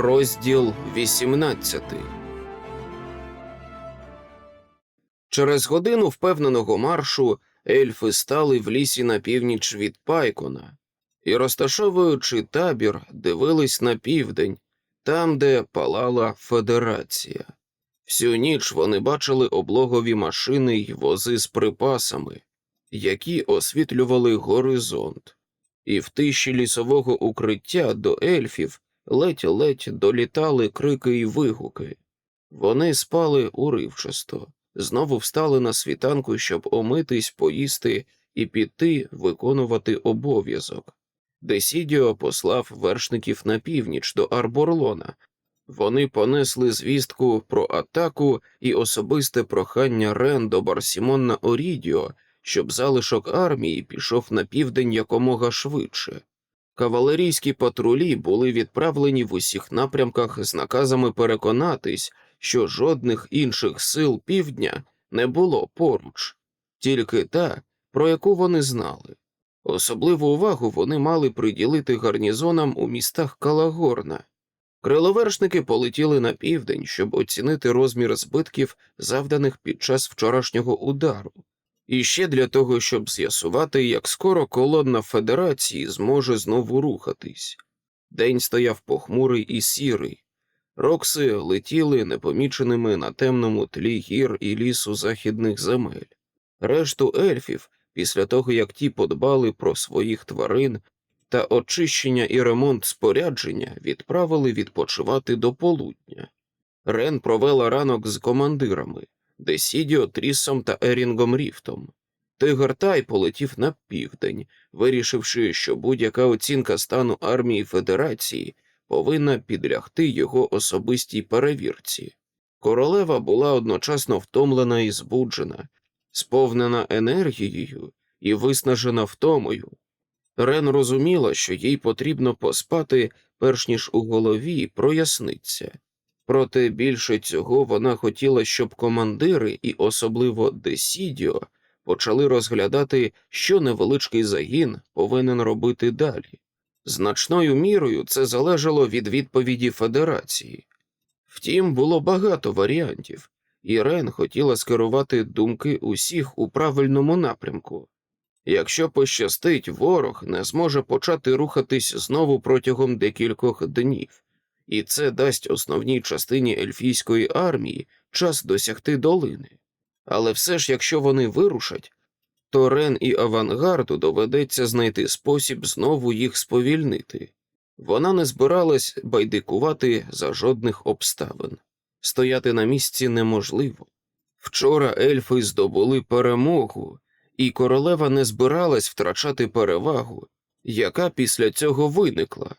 Розділ 18 Через годину впевненого маршу ельфи стали в лісі на північ від Пайкона і, розташовуючи табір, дивились на південь, там, де палала Федерація. Всю ніч вони бачили облогові машини й вози з припасами, які освітлювали горизонт, і в тиші лісового укриття до ельфів ледь-ледь долітали крики й вигуки. Вони спали уривчасто, знову встали на світанку, щоб омитись, поїсти і піти виконувати обов'язок. Десідіо послав вершників на північ до Арборлона. Вони понесли звістку про атаку і особисте прохання Рен до Барсімон на Орідіо, щоб залишок армії пішов на південь якомога швидше. Кавалерійські патрулі були відправлені в усіх напрямках з наказами переконатись, що жодних інших сил півдня не було поруч, тільки та, про яку вони знали. Особливу увагу вони мали приділити гарнізонам у містах Калагорна. Криловершники полетіли на південь, щоб оцінити розмір збитків, завданих під час вчорашнього удару, і ще для того, щоб з'ясувати, як скоро колонна Федерації зможе знову рухатись. День стояв похмурий і сірий. Рокси летіли непоміченими на темному тлі гір і лісу західних земель. Решту ельфів, після того як ті подбали про своїх тварин та очищення і ремонт спорядження, відправили відпочивати до полудня. Рен провела ранок з командирами. Десідіо Трісом та Ерінгом Ріфтом. Тигр Тай полетів на південь, вирішивши, що будь-яка оцінка стану армії Федерації повинна підлягти його особистій перевірці. Королева була одночасно втомлена і збуджена, сповнена енергією і виснажена втомою. Рен розуміла, що їй потрібно поспати, перш ніж у голові проясниться. Проте більше цього вона хотіла, щоб командири і особливо Десідіо почали розглядати, що невеличкий загін повинен робити далі. Значною мірою це залежало від відповіді Федерації. Втім, було багато варіантів, і Рен хотіла скерувати думки усіх у правильному напрямку. Якщо пощастить, ворог не зможе почати рухатись знову протягом декількох днів і це дасть основній частині ельфійської армії час досягти долини. Але все ж, якщо вони вирушать, то Рен і авангарду доведеться знайти спосіб знову їх сповільнити. Вона не збиралась байдикувати за жодних обставин. Стояти на місці неможливо. Вчора ельфи здобули перемогу, і королева не збиралась втрачати перевагу, яка після цього виникла.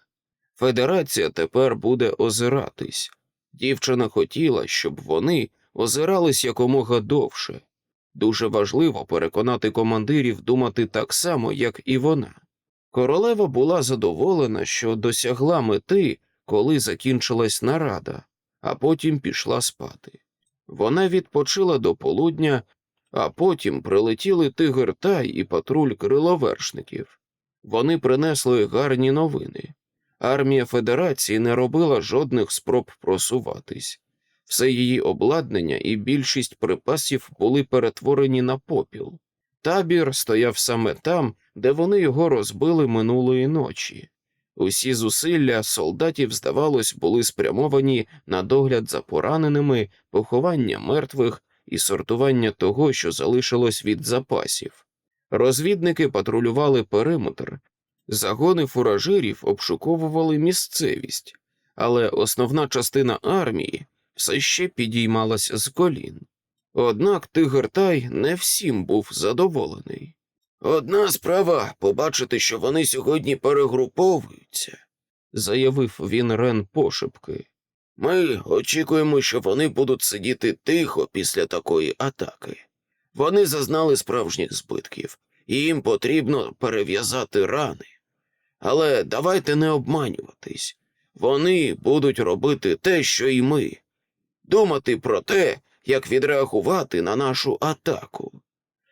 Федерація тепер буде озиратись. Дівчина хотіла, щоб вони озирались якомога довше. Дуже важливо переконати командирів думати так само, як і вона. Королева була задоволена, що досягла мети, коли закінчилась нарада, а потім пішла спати. Вона відпочила до полудня, а потім прилетіли тигр Тай і патруль криловершників. Вони принесли гарні новини. Армія Федерації не робила жодних спроб просуватись. Все її обладнання і більшість припасів були перетворені на попіл. Табір стояв саме там, де вони його розбили минулої ночі. Усі зусилля солдатів, здавалось, були спрямовані на догляд за пораненими, поховання мертвих і сортування того, що залишилось від запасів. Розвідники патрулювали периметр, Загони фуражирів обшуковували місцевість, але основна частина армії все ще підіймалась з колін. Однак Тигертай не всім був задоволений. Одна справа побачити, що вони сьогодні перегруповуються, заявив він Рен пошепки. Ми очікуємо, що вони будуть сидіти тихо після такої атаки. Вони зазнали справжніх збитків, і їм потрібно перев'язати рани. Але давайте не обманюватись. Вони будуть робити те, що й ми, думати про те, як відреагувати на нашу атаку.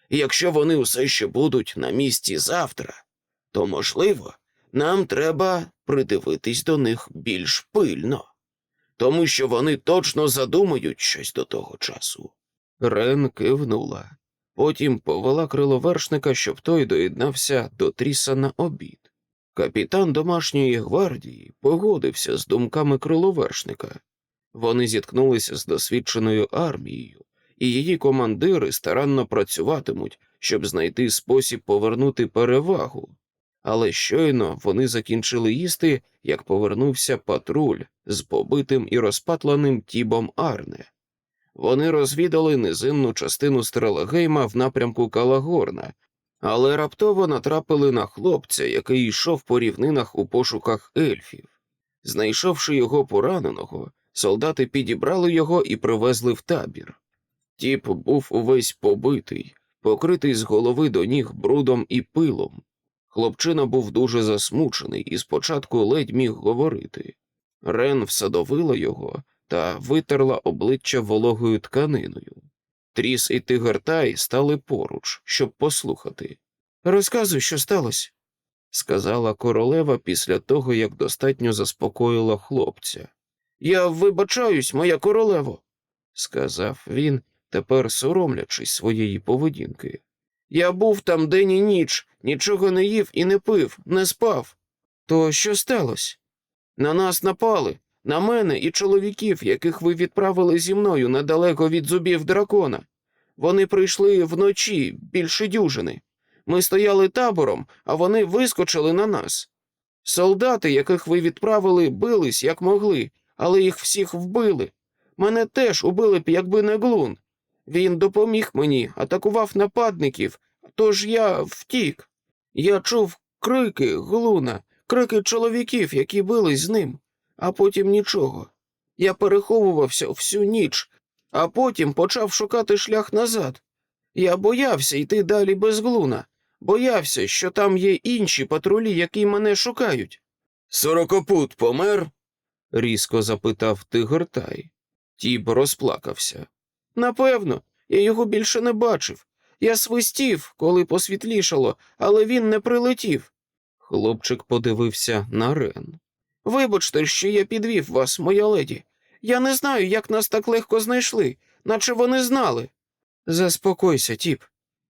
І якщо вони усе ще будуть на місці завтра, то, можливо, нам треба придивитись до них більш пильно. тому що вони точно задумають щось до того часу. Рен кивнула. Потім повела криловершника, щоб той доєднався до тріса на обід. Капітан домашньої гвардії погодився з думками криловершника. Вони зіткнулися з досвідченою армією, і її командири старанно працюватимуть, щоб знайти спосіб повернути перевагу. Але щойно вони закінчили їсти, як повернувся патруль з побитим і розпатланим тібом Арне. Вони розвідали низинну частину Стрелагейма в напрямку Калагорна, але раптово натрапили на хлопця, який йшов по рівнинах у пошуках ельфів. Знайшовши його пораненого, солдати підібрали його і привезли в табір. Тіп був увесь побитий, покритий з голови до ніг брудом і пилом. Хлопчина був дуже засмучений і спочатку ледь міг говорити. Рен всадовила його та витерла обличчя вологою тканиною. Тріс і Тигертай стали поруч, щоб послухати. Розказуй, що сталося, сказала королева після того, як достатньо заспокоїла хлопця. Я вибачаюсь, моя королево, сказав він, тепер соромлячись своєї поведінки. Я був там день і ніч, нічого не їв і не пив, не спав. То що сталося? На нас напали, на мене і чоловіків, яких ви відправили зі мною недалеко від зубів дракона. Вони прийшли вночі більше дюжини. Ми стояли табором, а вони вискочили на нас. Солдати, яких ви відправили, бились як могли, але їх всіх вбили. Мене теж убили б, якби не глун. Він допоміг мені, атакував нападників, тож я втік. Я чув крики глуна, крики чоловіків, які бились з ним, а потім нічого. Я переховувався всю ніч, а потім почав шукати шлях назад. Я боявся йти далі без глуна, боявся, що там є інші патрулі, які мене шукають. Сорокопут помер? різко запитав Тигортай. Тіб розплакався. Напевно, я його більше не бачив. Я свистів, коли посвітлішало, але він не прилетів. Хлопчик подивився на Рен. Вибачте, що я підвів вас, моя леді. Я не знаю, як нас так легко знайшли, наче вони знали. Заспокойся, тіп,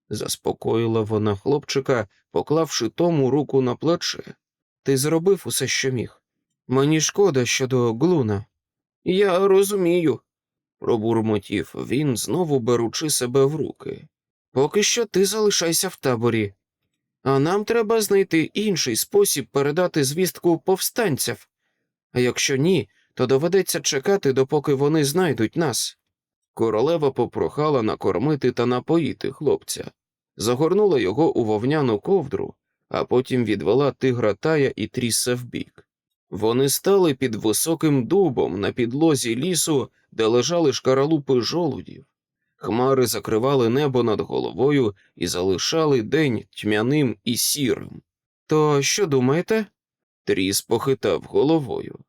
заспокоїла вона хлопчика, поклавши тому руку на плече. Ти зробив усе, що міг. Мені шкода щодо глуна. Я розумію, пробурмотів він, знову беручи себе в руки. Поки що ти залишайся в таборі, а нам треба знайти інший спосіб передати звістку повстанців. А якщо ні, то доведеться чекати, допоки вони знайдуть нас. Королева попрохала накормити та напоїти хлопця, загорнула його у вовняну ковдру, а потім відвела тигра тая і тріса вбік. Вони стали під високим дубом на підлозі лісу, де лежали шкаралупи жолудів. Хмари закривали небо над головою і залишали день тьмяним і сірим. То що думаєте? Тріс похитав головою.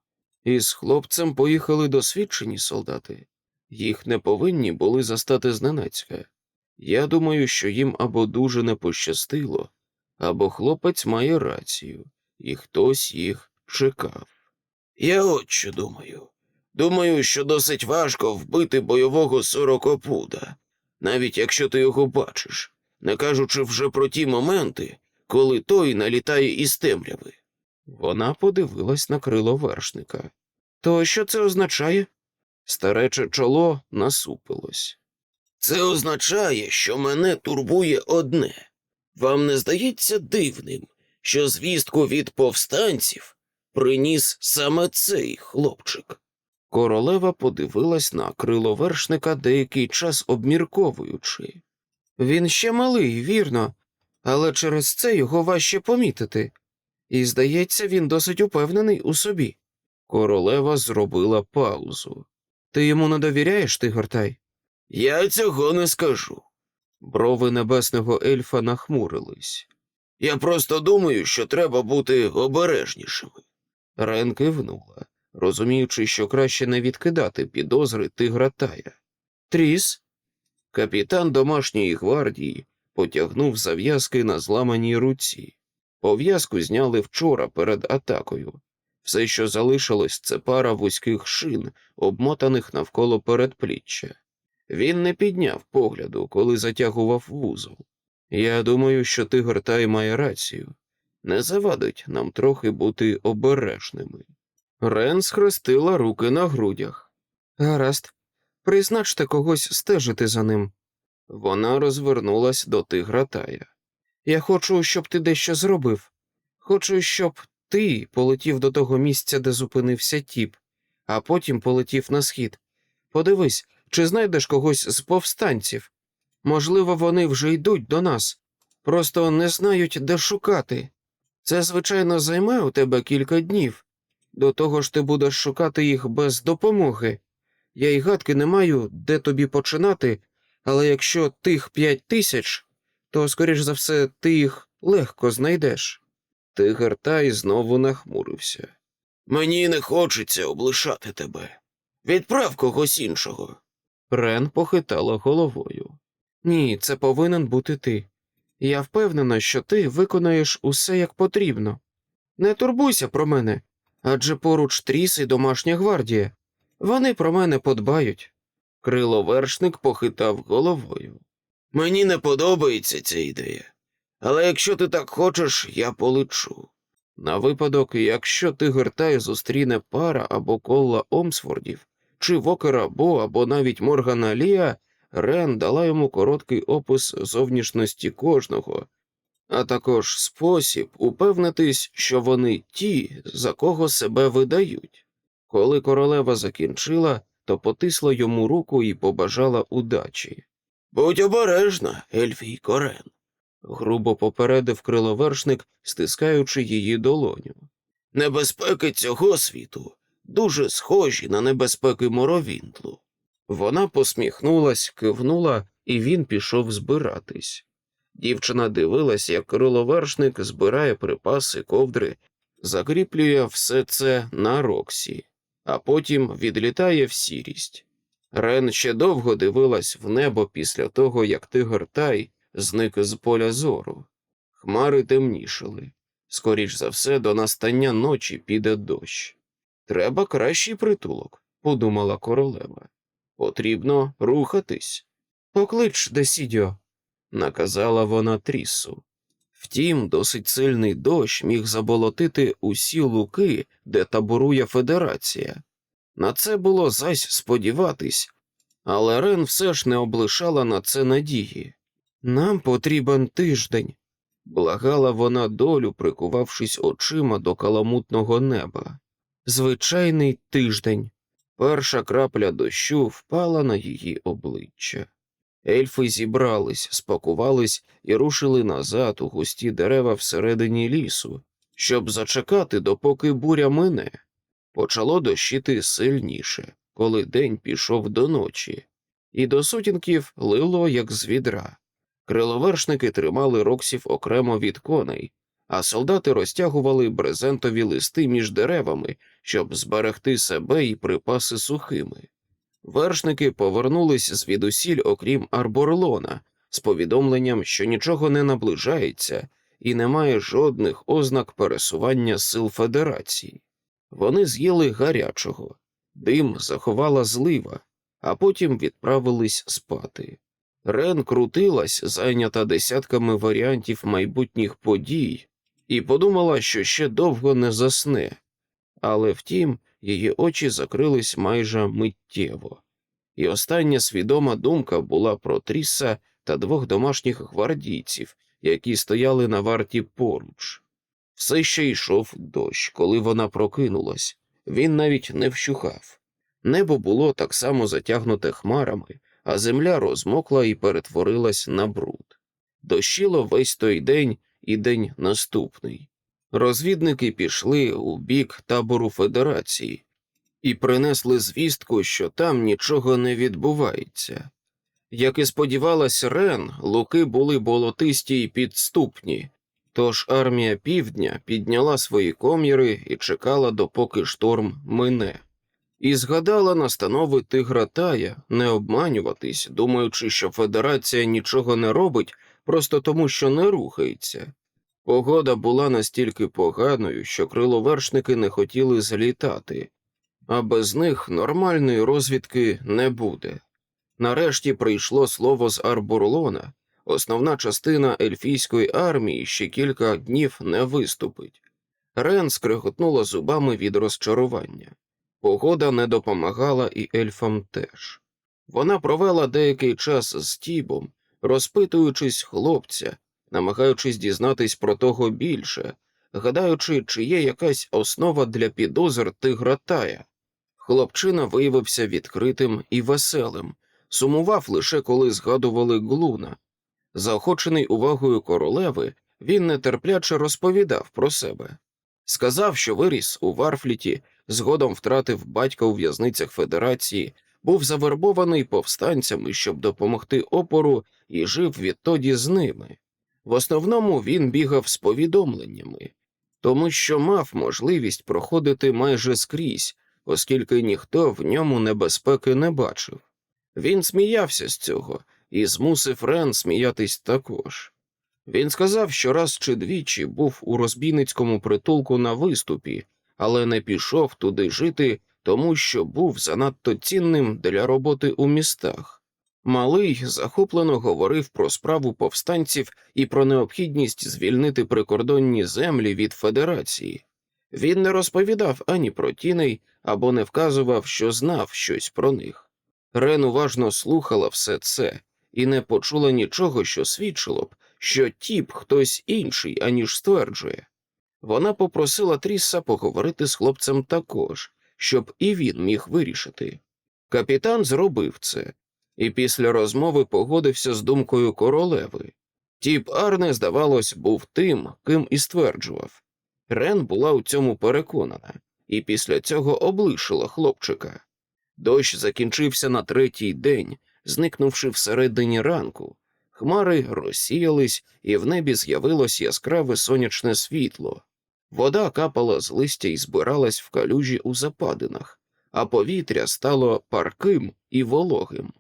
Із хлопцем поїхали досвідчені солдати. Їх не повинні були застати зненацька. Я думаю, що їм або дуже не пощастило, або хлопець має рацію, і хтось їх чекав. Я от що думаю. Думаю, що досить важко вбити бойового сорокопуда, навіть якщо ти його бачиш, не кажучи вже про ті моменти, коли той налітає із темряви. Вона подивилась на крило вершника. То що це означає? Старече чоло насупилось. Це означає, що мене турбує одне. Вам не здається дивним, що звістку від повстанців приніс саме цей хлопчик. Королева подивилась на крило вершника деякий час обмірковуючи. Він ще малий, вірно, але через це його важче помітити. І, здається, він досить упевнений у собі. Королева зробила паузу. Ти йому не довіряєш, Тигортай? Я цього не скажу. Брови небесного ельфа нахмурились. Я просто думаю, що треба бути обережнішими. Рен кивнула, розуміючи, що краще не відкидати підозри тигра Тая. Тріс, капітан домашньої гвардії, потягнув зав'язки на зламаній руці. Пов'язку зняли вчора перед атакою. Все, що залишилось, це пара вузьких шин, обмотаних навколо передпліччя. Він не підняв погляду, коли затягував вузол. Я думаю, що тигр Тай має рацію. Не завадить нам трохи бути обережними. Рен схрестила руки на грудях. Гаразд, призначте когось стежити за ним. Вона розвернулась до тигра Тая. Я хочу, щоб ти дещо зробив. Хочу, щоб ти полетів до того місця, де зупинився тіп, а потім полетів на схід. Подивись, чи знайдеш когось з повстанців. Можливо, вони вже йдуть до нас, просто не знають, де шукати. Це, звичайно, займе у тебе кілька днів. До того ж ти будеш шукати їх без допомоги. Я й гадки не маю, де тобі починати, але якщо тих п'ять тисяч, то, скоріш за все, ти їх легко знайдеш. Тигр Тай знову нахмурився. Мені не хочеться облишати тебе. Відправ когось іншого. Рен похитала головою. Ні, це повинен бути ти. Я впевнена, що ти виконаєш усе як потрібно. Не турбуйся про мене, адже поруч тріс і домашня гвардія. Вони про мене подбають. Криловершник похитав головою. Мені не подобається ця ідея, але якщо ти так хочеш, я полечу. На випадок, якщо тигр Тай зустріне пара або колла Омсфордів, чи Вокера Бо, або навіть Моргана Лія, Рен дала йому короткий опис зовнішності кожного, а також спосіб упевнитись, що вони ті, за кого себе видають. Коли королева закінчила, то потисла йому руку і побажала удачі. Будь обережна, Ельфійко Рен, грубо попередив криловершник, стискаючи її долоню. Небезпеки цього світу дуже схожі на небезпеки моровінтлу. Вона посміхнулась, кивнула, і він пішов збиратись. Дівчина дивилась, як криловершник збирає припаси, ковдри, закріплює все це на Роксі, а потім відлітає в сірість. Рен ще довго дивилась в небо після того, як тигр Тай зник з поля зору. Хмари темнішали. Скоріш за все, до настання ночі піде дощ. Треба кращий притулок, подумала королева. Потрібно рухатись. Поклич Десідьо, наказала вона трісу. Втім, досить сильний дощ міг заболотити усі луки, де таборує федерація. На це було зась сподіватись, але Рен все ж не облишала на це надії. Нам потрібен тиждень, благала вона долю, прикувавшись очима до каламутного неба. Звичайний тиждень. Перша крапля дощу впала на її обличчя. Ельфи зібрались, спакувались і рушили назад у густі дерева всередині лісу, щоб зачекати, допоки буря мине. Почало дощити сильніше, коли день пішов до ночі, і до сутінків лило, як з відра. Криловершники тримали роксів окремо від коней, а солдати розтягували брезентові листи між деревами, щоб зберегти себе і припаси сухими. Вершники повернулись звідусіль, окрім Арборлона, з повідомленням, що нічого не наближається і немає жодних ознак пересування сил Федерації. Вони з'їли гарячого, дим заховала злива, а потім відправились спати. Рен крутилась, зайнята десятками варіантів майбутніх подій, і подумала, що ще довго не засне, але втім, її очі закрились майже миттєво, і остання свідома думка була про Тріса та двох домашніх гвардійців, які стояли на варті поруч. Все ще йшов дощ, коли вона прокинулась, він навіть не вщухав. Небо було так само затягнуте хмарами, а земля розмокла і перетворилась на бруд. Дощило весь той день і день наступний. Розвідники пішли у бік табору Федерації і принесли звістку, що там нічого не відбувається. Як і сподівалась Рен, луки були болотисті й підступні, тож армія півдня підняла свої коміри і чекала, допоки шторм мине. І згадала настанови тигра Тая не обманюватись, думаючи, що Федерація нічого не робить просто тому, що не рухається. Погода була настільки поганою, що криловершники не хотіли злітати, а без них нормальної розвідки не буде. Нарешті прийшло слово з Арбурлона. Основна частина ельфійської армії ще кілька днів не виступить. Рен скриготнула зубами від розчарування. Погода не допомагала і ельфам теж. Вона провела деякий час з Тібом, розпитуючись хлопця, намагаючись дізнатись про того більше, гадаючи, чи є якась основа для підозр тигра Тая. Хлопчина виявився відкритим і веселим, сумував лише коли згадували глуна. Заохочений увагою королеви, він нетерпляче розповідав про себе. Сказав, що виріс у Варфліті, згодом втратив батька у в'язницях Федерації, був завербований повстанцями, щоб допомогти опору, і жив відтоді з ними. В основному він бігав з повідомленнями, тому що мав можливість проходити майже скрізь, оскільки ніхто в ньому небезпеки не бачив. Він сміявся з цього і змусив Рен сміятись також. Він сказав, що раз чи двічі був у розбійницькому притулку на виступі, але не пішов туди жити, тому що був занадто цінним для роботи у містах. Малий захоплено говорив про справу повстанців і про необхідність звільнити прикордонні землі від федерації. Він не розповідав ані про тіней або не вказував, що знав щось про них. Рен уважно слухала все це і не почула нічого, що свідчило б, що тіп хтось інший, аніж стверджує. Вона попросила Тріса поговорити з хлопцем також, щоб і він міг вирішити. Капітан зробив це, і після розмови погодився з думкою королеви. Тіп Арне, здавалось, був тим, ким і стверджував. Рен була у цьому переконана, і після цього облишила хлопчика. Дощ закінчився на третій день, зникнувши всередині ранку. Хмари розсіялись, і в небі з'явилось яскраве сонячне світло. Вода капала з листя і збиралась в калюжі у западинах, а повітря стало парким і вологим.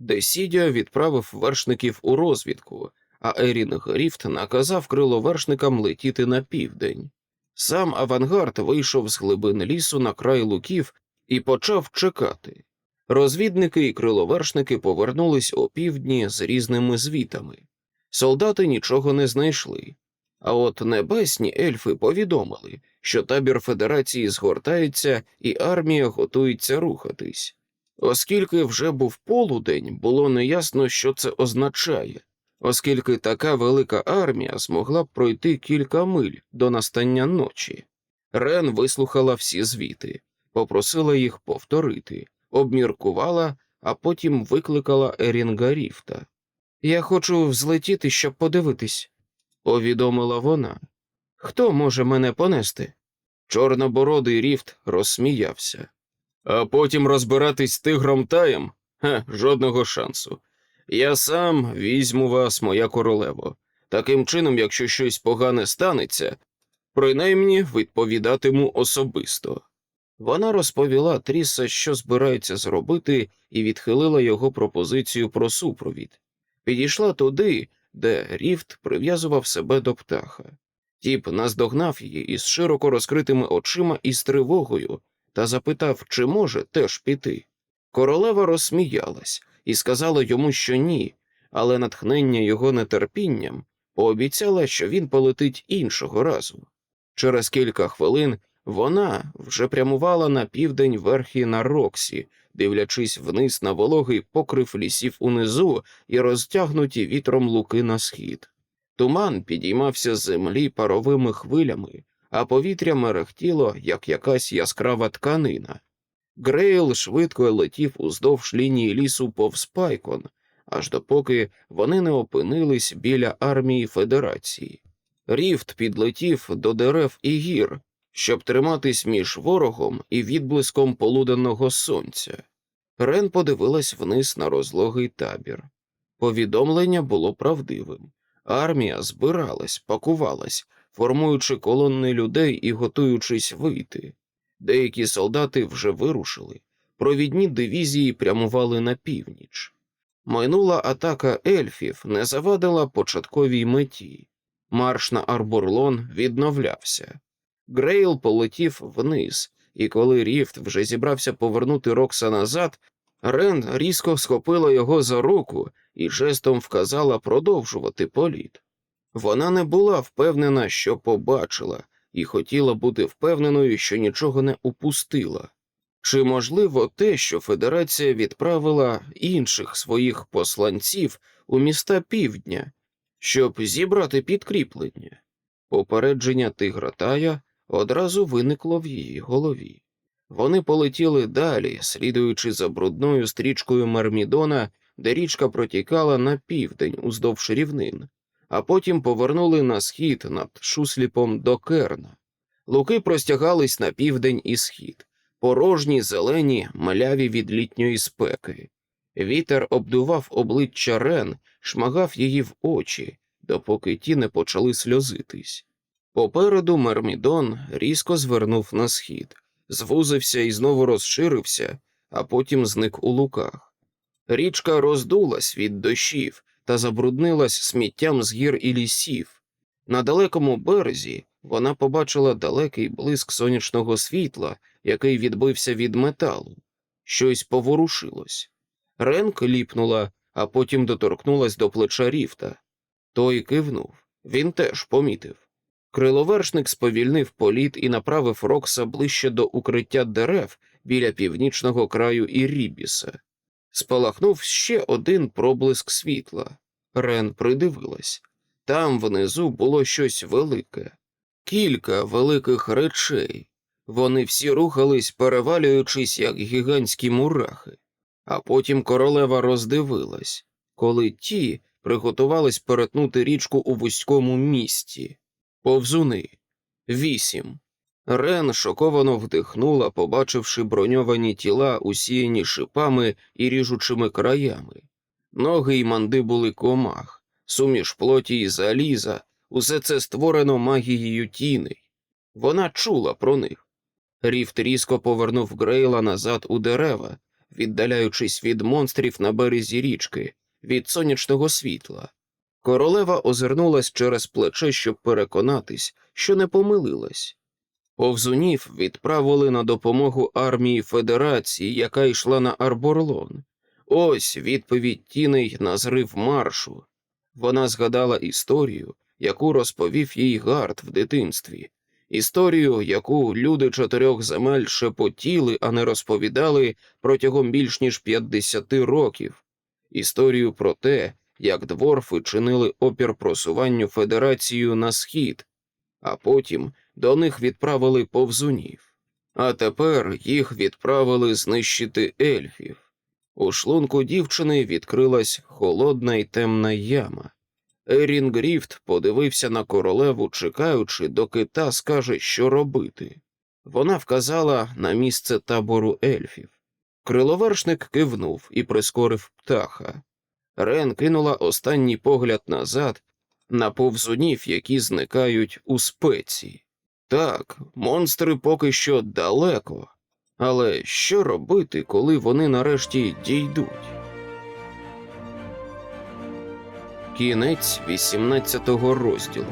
Десідя відправив вершників у розвідку, а Ерін Гріфт наказав криловершникам летіти на південь. Сам авангард вийшов з глибин лісу на край луків і почав чекати. Розвідники і криловершники повернулись опівдні з різними звітами. Солдати нічого не знайшли. А от небесні ельфи повідомили, що табір Федерації згортається і армія готується рухатись. Оскільки вже був полудень, було неясно, що це означає, оскільки така велика армія змогла б пройти кілька миль до настання ночі. Рен вислухала всі звіти, попросила їх повторити, обміркувала, а потім викликала Ерінга Ріфта. Я хочу взлетіти, щоб подивитись, повідомила вона. Хто може мене понести? Чорнобородий Ріфт розсміявся. А потім розбиратись з тигром таєм? Ха, жодного шансу. Я сам візьму вас, моя королево. Таким чином, якщо щось погане станеться, принаймні відповідатиму особисто. Вона розповіла Тріса, що збирається зробити, і відхилила його пропозицію про супровід. Підійшла туди, де Ріфт прив'язував себе до птаха. Тіп наздогнав її із широко розкритими очима і з тривогою та запитав, чи може теж піти. Королева розсміялась і сказала йому, що ні, але натхнення його нетерпінням пообіцяла, що він полетить іншого разу. Через кілька хвилин вона вже прямувала на південь верхи на Роксі, дивлячись вниз на вологий покрив лісів унизу і розтягнуті вітром луки на схід. Туман підіймався з землі паровими хвилями, а повітря мерехтіло, як якась яскрава тканина. Грейл швидко летів уздовж лінії лісу повз Пайкон, аж допоки вони не опинились біля армії Федерації. Ріфт підлетів до дерев і гір, щоб триматись між ворогом і відблиском полуденного сонця. Рен подивилась вниз на розлогий табір. Повідомлення було правдивим. Армія збиралась, пакувалась, формуючи колонни людей і готуючись вийти. Деякі солдати вже вирушили, провідні дивізії прямували на північ. Майнула атака ельфів не завадила початковій меті. Марш на Арбурлон відновлявся. Грейл полетів вниз, і коли Ріфт вже зібрався повернути Рокса назад, Рен різко схопила його за руку і жестом вказала продовжувати політ. Вона не була впевнена, що побачила, і хотіла бути впевненою, що нічого не упустила. Чи можливо те, що Федерація відправила інших своїх посланців у міста півдня, щоб зібрати підкріплення? Попередження Тигратая одразу виникло в її голові. Вони полетіли далі, слідуючи за брудною стрічкою Мармідона, де річка протікала на південь уздовж рівнин, а потім повернули на схід над шусліпом до Керна. Луки простягались на південь і схід, порожні, зелені, мляві від літньої спеки. Вітер обдував обличчя Рен, шмагав її в очі, допоки ті не почали сльозитись. Попереду Мермідон різко звернув на схід, звузився і знову розширився, а потім зник у луках. Річка роздулась від дощів та забруднилась сміттям з гір і лісів. На далекому березі вона побачила далекий блиск сонячного світла, який відбився від металу. Щось поворушилось. Рен кліпнула, а потім доторкнулась до плеча Ріфта. Той кивнув. Він теж помітив. Криловершник сповільнив політ і направив Рокса ближче до укриття дерев біля північного краю Ірібіса. Спалахнув ще один проблиск світла. Рен придивилась. Там внизу було щось велике, кілька великих речей. Вони всі рухались, перевалюючись, як гігантські мурахи. А потім королева роздивилась, коли ті приготувались перетнути річку у вузькому місті. Повзуни. Вісім. Рен шоковано вдихнула, побачивши броньовані тіла, усіяні шипами і ріжучими краями. Ноги й мандибули комах, суміш плоті й заліза, усе це створено магією тіней. Вона чула про них. Ріфт різко повернув Грейла назад у дерева, віддаляючись від монстрів на березі річки, від сонячного світла. Королева озирнулась через плече, щоб переконатись, що не помилилась. Повзунів відправили на допомогу армії Федерації, яка йшла на Арборлон. Ось відповідь тіней на зрив маршу. Вона згадала історію, яку розповів їй Гард в дитинстві, історію, яку люди чотирьох земель шепотіли, а не розповідали протягом більш ніж 50 років, історію про те, як дворфи чинили опір просуванню Федерацію на схід, а потім до них відправили повзунів. А тепер їх відправили знищити ельфів. У шлунку дівчини відкрилась холодна й темна яма. Ерін Гріфт подивився на королеву, чекаючи, доки та скаже, що робити. Вона вказала на місце табору ельфів. Криловершник кивнув і прискорив птаха. Рен кинула останній погляд назад на повзунів, які зникають у спеці. Так, монстри поки що далеко, але що робити, коли вони нарешті дійдуть? Кінець 18 розділу.